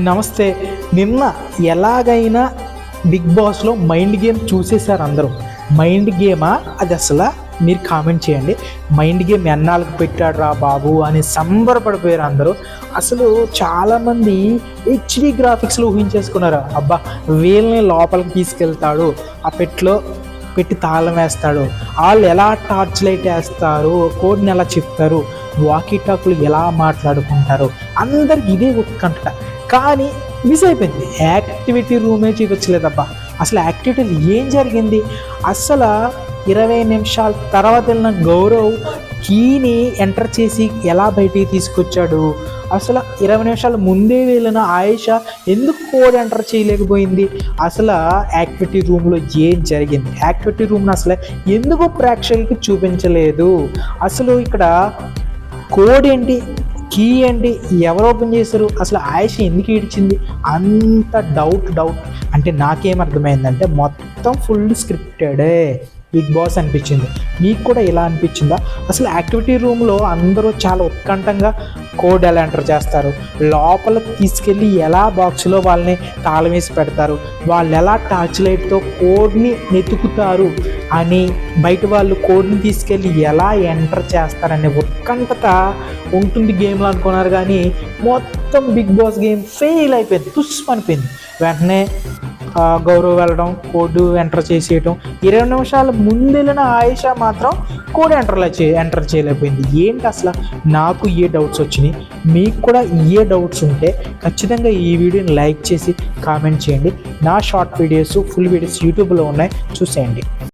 నమస్తే నిన్న ఎలాగైనా బిగ్ బాస్లో మైండ్ గేమ్ చూసేశారు అందరూ. మైండ్ గేమా? అది అసలు మీరు కామెంట్ చేయండి. మైండ్ గేమ్ ఎన్నాళ్ళకు పెట్టాడు రా బాబు అని సంబరపడిపోయారు అందరూ. అసలు చాలామంది హెచ్డి గ్రాఫిక్స్లో ఊహించేసుకున్నారు? అబ్బా వీళ్ళని లోపలికి తీసుకెళ్తాడు ఆ పెట్లో పెట్టి తాళం వేస్తాడు. వాళ్ళు ఎలా టార్చ్ లైట్ వేస్తారు కోడ్ని ఎలా చెప్తారు వాకీ టాకులు ఎలా మాట్లాడుకుంటారు? అందరికి ఇదే ఉత్కంఠ కానీ మిస్ అయిపోయింది. యాక్టివిటీ రూమే చూపించలేదబ్బా. అసలు యాక్టివిటీలు ఏం జరిగింది? అసలు ఇరవై నిమిషాల తర్వాత వెళ్ళిన గౌరవ్ కీని ఎంటర్ చేసి ఎలా బయటికి తీసుకొచ్చాడు? అసలు ఇరవై నిమిషాల ముందే వెళ్ళిన ఆయేష ఎందుకు కోడ్ ఎంటర్ చేయలేకపోయింది? అసలు యాక్టివిటీ రూమ్లో ఏం జరిగింది? యాక్టివిటీ రూమ్ని అసలు ఎందుకు ప్రేక్షకులకి చూపించలేదు? అసలు ఇక్కడ కోడ్ ఏంటి? కీ ఏంటి? ఎవరు ఓపెన్ చేశారు? అసలు ఆయుష్ ఎందుకు ఏడ్చింది అంత డౌట్ డౌట్ అంటే నాకేం అర్థమైందంటే మొత్తం ఫుల్ స్క్రిప్టెడే బిగ్ బాస్ అనిపించింది. మీకు కూడా ఇలా అనిపించిందా? అసలు యాక్టివిటీ రూమ్లో అందరూ చాలా ఉత్కంఠంగా కోడ్ ఎలా ఎంటర్ చేస్తారు? లోపల తీసుకెళ్ళి ఎలా బాక్స్లో వాళ్ళని తాళం వేసి పెడతారు? వాళ్ళు ఎలా టార్చ్ లైట్తో కోడ్ని వెతుకుతారు? అని బయట వాళ్ళు కోడ్ని తీసుకెళ్ళి ఎలా ఎంటర్ చేస్తారనే ఉత్కంఠత ఉంటుంది గేమ్లో అనుకున్నారు కానీ మొత్తం బిగ్ బాస్ గేమ్ ఫెయిల్ అయిపోయింది. తుస్ అనిపోయింది వెంటనే గౌరవ్ వెళ్ళడం కోడ్ ఎంటర్ చేసేయటం. ఇరవై నిమిషాల ముందు వెళ్ళిన ఆయేష మాత్రం కోడ్ ఎంటర్లో చే ఎంటర్ చేయలేకపోయింది. ఏంటి అసలు? నాకు ఏ డౌట్స్ వచ్చినాయి? మీకు కూడా ఏ డౌట్స్ ఉంటే ఖచ్చితంగా ఈ వీడియోని లైక్ చేసి కామెంట్ చేయండి. నా షార్ట్ వీడియోస్ ఫుల్ వీడియోస్ యూట్యూబ్లో ఉన్నాయి. చూసేయండి.